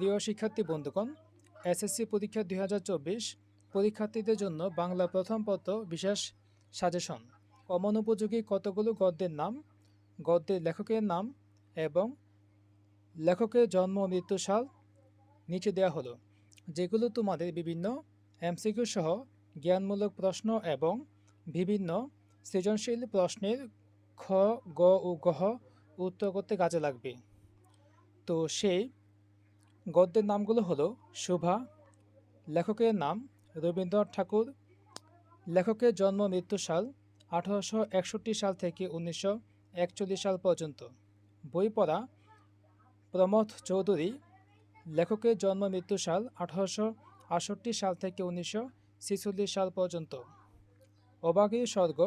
প্রিয় শিক্ষার্থী বন্ধুগণ এসএসসি পরীক্ষা দুই হাজার চব্বিশ পরীক্ষার্থীদের জন্য বাংলা প্রথম পত্র বিশেষ সাজেশন। অমন উপযোগী কতগুলো গদ্যের নাম, গদ্যের লেখকের নাম এবং লেখকের জন্ম মৃত্যু সাল নিচে দেওয়া হলো, যেগুলো তোমাদের বিভিন্ন এমসিকিউ সহ জ্ঞানমূলক প্রশ্ন এবং বিভিন্ন সৃজনশীল প্রশ্নের খ, গ ও গহ উত্তর করতে কাজে লাগবে। তো সেই গদ্যের নামগুলো হলো শোভা, লেখকের নাম রবীন্দ্রনাথ ঠাকুর, লেখকের জন্ম মৃত্যু সাল আঠারোশো একষট্টি সাল থেকে উনিশশো একচল্লিশ সাল পর্যন্ত। বই পড়া প্রমথ চৌধুরী, লেখকের জন্ম মৃত্যু সাল আঠারোশো আটষট্টি সাল থেকে উনিশশো ছেচল্লিশ সাল পর্যন্ত। অবাগী স্বর্গ,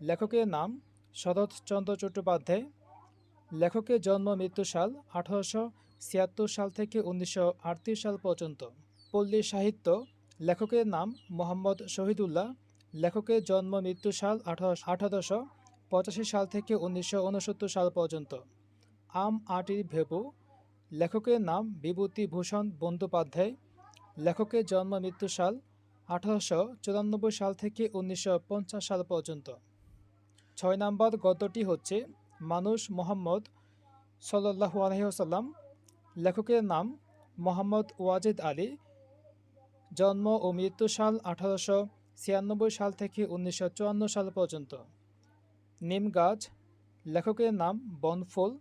লেখকের নাম শরৎচন্দ্র চট্টোপাধ্যায়, লেখকের জন্ম মৃত্যু সাল আঠারোশো ছিয়াত্তর সাল থেকে উনিশশো আটত্রিশ সাল পর্যন্ত। পল্লী সাহিত্য লেখকের নাম মোহাম্মদ শহীদুল্লাহ। লেখকের জন্ম মৃত্যু সাল আঠারোশো পঁচাশি সাল থেকে উনিশশো উনসত্তর সাল পর্যন্ত। আম আটির ভেবু। লেখকের নাম বিভূতিভূষণ বন্দ্যোপাধ্যায়। লেখকের জন্ম মৃত্যু সাল আঠারোশো চুরানব্বই সাল থেকে উনিশশো পঞ্চাশ সাল পর্যন্ত। ছয় নম্বর গদ্যটি হচ্ছে, মানুষ মোহাম্মদ সাল্লাহু আলহিহাসাল্লাম লেখকের নাম মোহাম্মদ ওয়াজেদ আলী। জন্ম ও মৃত্যু সাল আঠারোশো ছিয়ানব্বই সাল থেকে উনিশশো চুয়ান্ন সাল পর্যন্ত। নিম গাছ, লেখকের নাম বনফুল।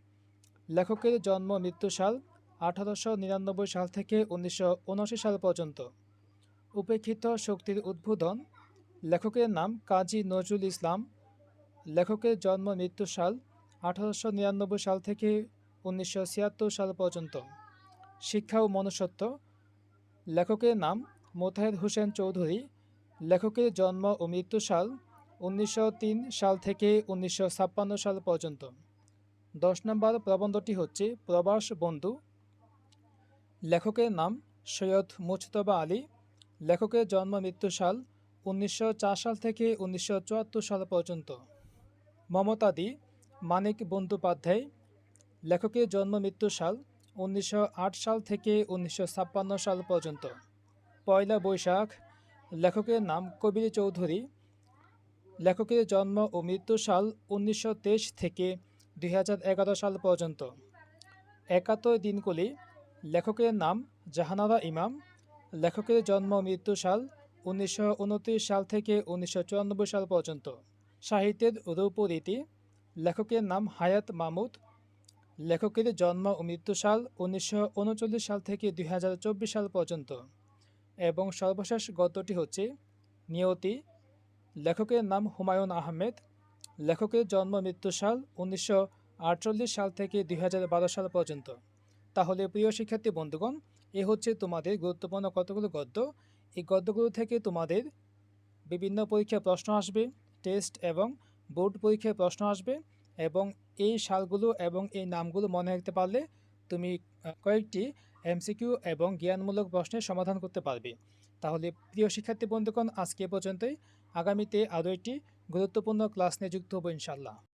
লেখকের জন্ম মৃত্যু সাল আঠারোশো নিরানব্বই সাল থেকে উনিশশো উনআশি সাল পর্যন্ত। উপেক্ষিত শক্তির উদ্বোধন, লেখকের নাম কাজী নজরুল ইসলাম। লেখকের জন্ম মৃত্যু সাল আঠারোশো নিরানব্বই সাল থেকে উনিশশো ছিয়াত্তর সাল পর্যন্ত। শিক্ষা ও মনুষ্যত্ব। লেখকের নাম মোতাহের হোসেন চৌধুরী। লেখকের জন্ম ও মৃত্যু সাল উনিশশো তিন সাল থেকে উনিশশো ছাপ্পান্ন সাল পর্যন্ত। দশ নম্বর প্রবন্ধটি হচ্ছে প্রবাস বন্ধু। লেখকের নাম সৈয়দ মুজতবা আলী। লেখকের জন্ম মৃত্যু সাল উনিশশো চার সাল থেকে উনিশশো চুয়াত্তর সাল পর্যন্ত। মমতাদি মানিক বন্দ্যোপাধ্যায়। লেখকের জন্ম মৃত্যু সাল উনিশশো আট সাল থেকে উনিশশো ছাপ্পান্ন সাল পর্যন্ত। পয়লা বৈশাখ, লেখকের নাম কবির চৌধুরী। লেখকের জন্ম ও মৃত্যু সাল উনিশশো তেইশ থেকে দুই হাজার এগারো সাল পর্যন্ত। একাত্তর দিনগুলি লেখকের নাম জাহানারা ইমাম। লেখকের জন্ম মৃত্যু সাল উনিশশো উনত্রিশ সাল থেকে উনিশশো চুরানব্বই সাল পর্যন্ত। সাহিত্যের রূপরীতি, লেখকের নাম হায়াত মামুদ লেখকের জন্ম ও মৃত্যু সাল উনিশশো উনচল্লিশ সাল থেকে দুই হাজার চব্বিশ সাল পর্যন্ত। এবং সর্বশেষ গদ্যটি হচ্ছে, নিয়তি, লেখকের নাম হুমায়ুন আহমেদ। লেখকের জন্ম মৃত্যু সাল উনিশশো আটচল্লিশ সাল থেকে দুই হাজার বারো সাল পর্যন্ত। তাহলে প্রিয় শিক্ষার্থী বন্ধুগণ, এ হচ্ছে তোমাদের গুরুত্বপূর্ণ কতগুলো গদ্য। এই গদ্যগুলো থেকে তোমাদের বিভিন্ন পরীক্ষায় প্রশ্ন আসবে, টেস্ট এবং বোর্ড পরীক্ষায় প্রশ্ন আসবে। এবং এই সালগুলো এবং এই নামগুলো মনে রাখতে পারলে তুমি কয়েকটি এমসিকিউ এবং জ্ঞানমূলক প্রশ্নের সমাধান করতে পারবে। তাহলে প্রিয় শিক্ষার্থী বন্ধুগণ, আজকে পর্যন্তই। আগামীতে আরও একটি গুরুত্বপূর্ণ ক্লাস নিয়ে যুক্ত হব ইনশাল্লাহ